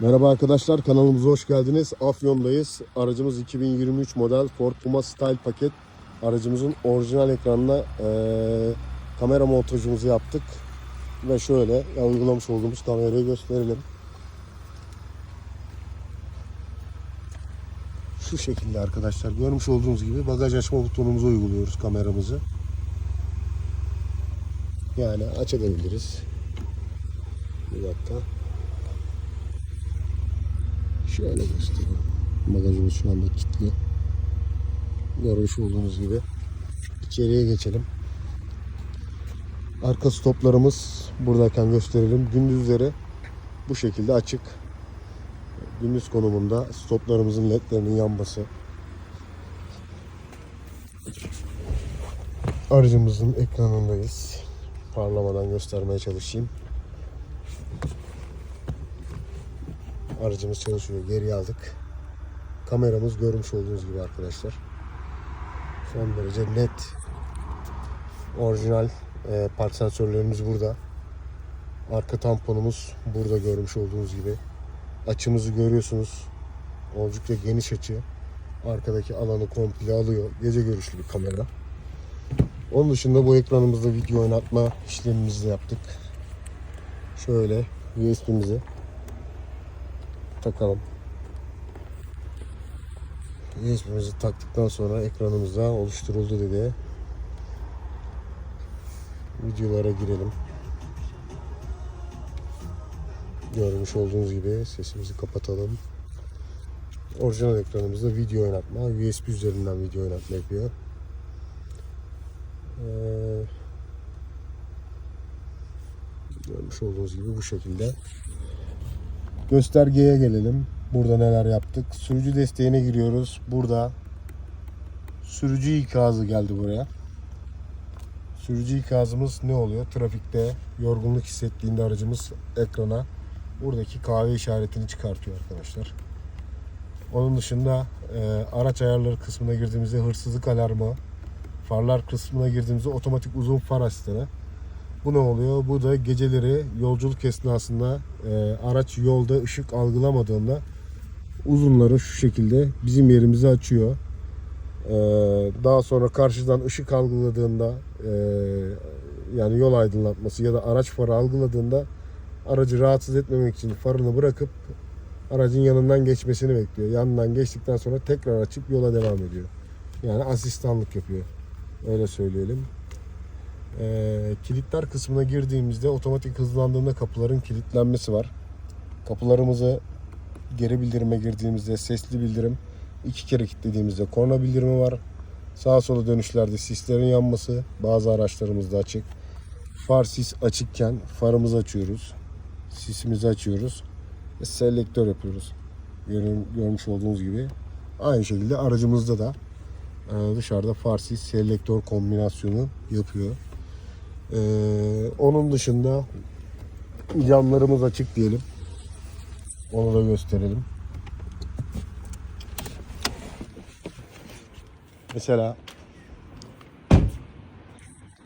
Merhaba arkadaşlar kanalımıza hoş geldiniz. Afyon'dayız. Aracımız 2023 model Ford Puma Style paket. Aracımızın orijinal ekranına eee, kamera montajımızı yaptık. Ve şöyle ya, uygulamış olduğumuz kamerayı gösterelim. Şu şekilde arkadaşlar görmüş olduğunuz gibi bagaj açma butonumuzu uyguluyoruz kameramızı. Yani açabiliriz. Bir dakika. Şöyle göstereyim. Bagajımız şu anda kilitli. Görmüş olduğunuz gibi. İçeriye geçelim. Arka stoplarımız buradayken gösterelim. Gündüzleri bu şekilde açık. Gündüz konumunda stoplarımızın ledlerinin yanması. Aracımızın ekranındayız. Parlamadan göstermeye çalışayım. Aracımız çalışıyor. Geri aldık. Kameramız görmüş olduğunuz gibi arkadaşlar. Son derece net. Orijinal e, park sensörlerimiz burada. Arka tamponumuz burada görmüş olduğunuz gibi. Açımızı görüyorsunuz. Oldukça geniş açı. Arkadaki alanı komple alıyor. Gece görüşlü bir kamera. Onun dışında bu ekranımızda video oynatma işlemimizi yaptık. Şöyle USB'mizi takalım. USB'mizi taktıktan sonra ekranımızda oluşturuldu dedi. Videolara girelim. Görmüş olduğunuz gibi sesimizi kapatalım. Orijinal ekranımızda video oynatma, USB üzerinden video oynatma yapıyor. Ee, görmüş olduğunuz gibi bu şekilde. Göstergeye gelelim. Burada neler yaptık. Sürücü desteğine giriyoruz. Burada sürücü ikazı geldi buraya. Sürücü ikazımız ne oluyor? Trafikte yorgunluk hissettiğinde aracımız ekrana buradaki kahve işaretini çıkartıyor arkadaşlar. Onun dışında e, araç ayarları kısmına girdiğimizde hırsızlık alarmı, farlar kısmına girdiğimizde otomatik uzun far asistanı. Bu ne oluyor? Bu da geceleri yolculuk esnasında e, araç yolda ışık algılamadığında uzunları şu şekilde bizim yerimizi açıyor. E, daha sonra karşıdan ışık algıladığında e, yani yol aydınlatması ya da araç farı algıladığında aracı rahatsız etmemek için farını bırakıp aracın yanından geçmesini bekliyor. Yanından geçtikten sonra tekrar açıp yola devam ediyor. Yani asistanlık yapıyor. Öyle söyleyelim. Ee, kilitler kısmına girdiğimizde otomatik hızlandığında kapıların kilitlenmesi var. Kapılarımızı geri bildirime girdiğimizde sesli bildirim, iki kere kilitlediğimizde korna bildirimi var. Sağa sola dönüşlerde sislerin yanması, bazı araçlarımızda açık. Far sis açıkken farımızı açıyoruz. Sisimizi açıyoruz. Ve selektör yapıyoruz. Görmüş olduğunuz gibi. Aynı şekilde aracımızda da e, dışarıda far sis selektör kombinasyonu yapıyor. Ee, onun dışında camlarımız açık diyelim. Onu da gösterelim. Mesela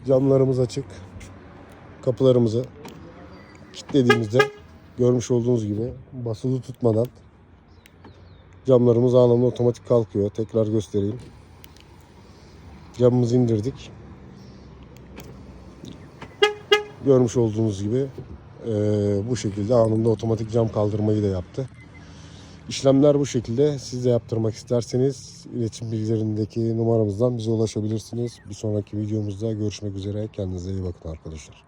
camlarımız açık. Kapılarımızı kilitlediğimizde görmüş olduğunuz gibi basılı tutmadan camlarımız anında otomatik kalkıyor. Tekrar göstereyim. Camımızı indirdik. Görmüş olduğunuz gibi eee, bu şekilde anında otomatik cam kaldırmayı da yaptı. İşlemler bu şekilde. Siz de yaptırmak isterseniz iletişim bilgilerindeki numaramızdan bize ulaşabilirsiniz. Bir sonraki videomuzda görüşmek üzere. Kendinize iyi bakın arkadaşlar.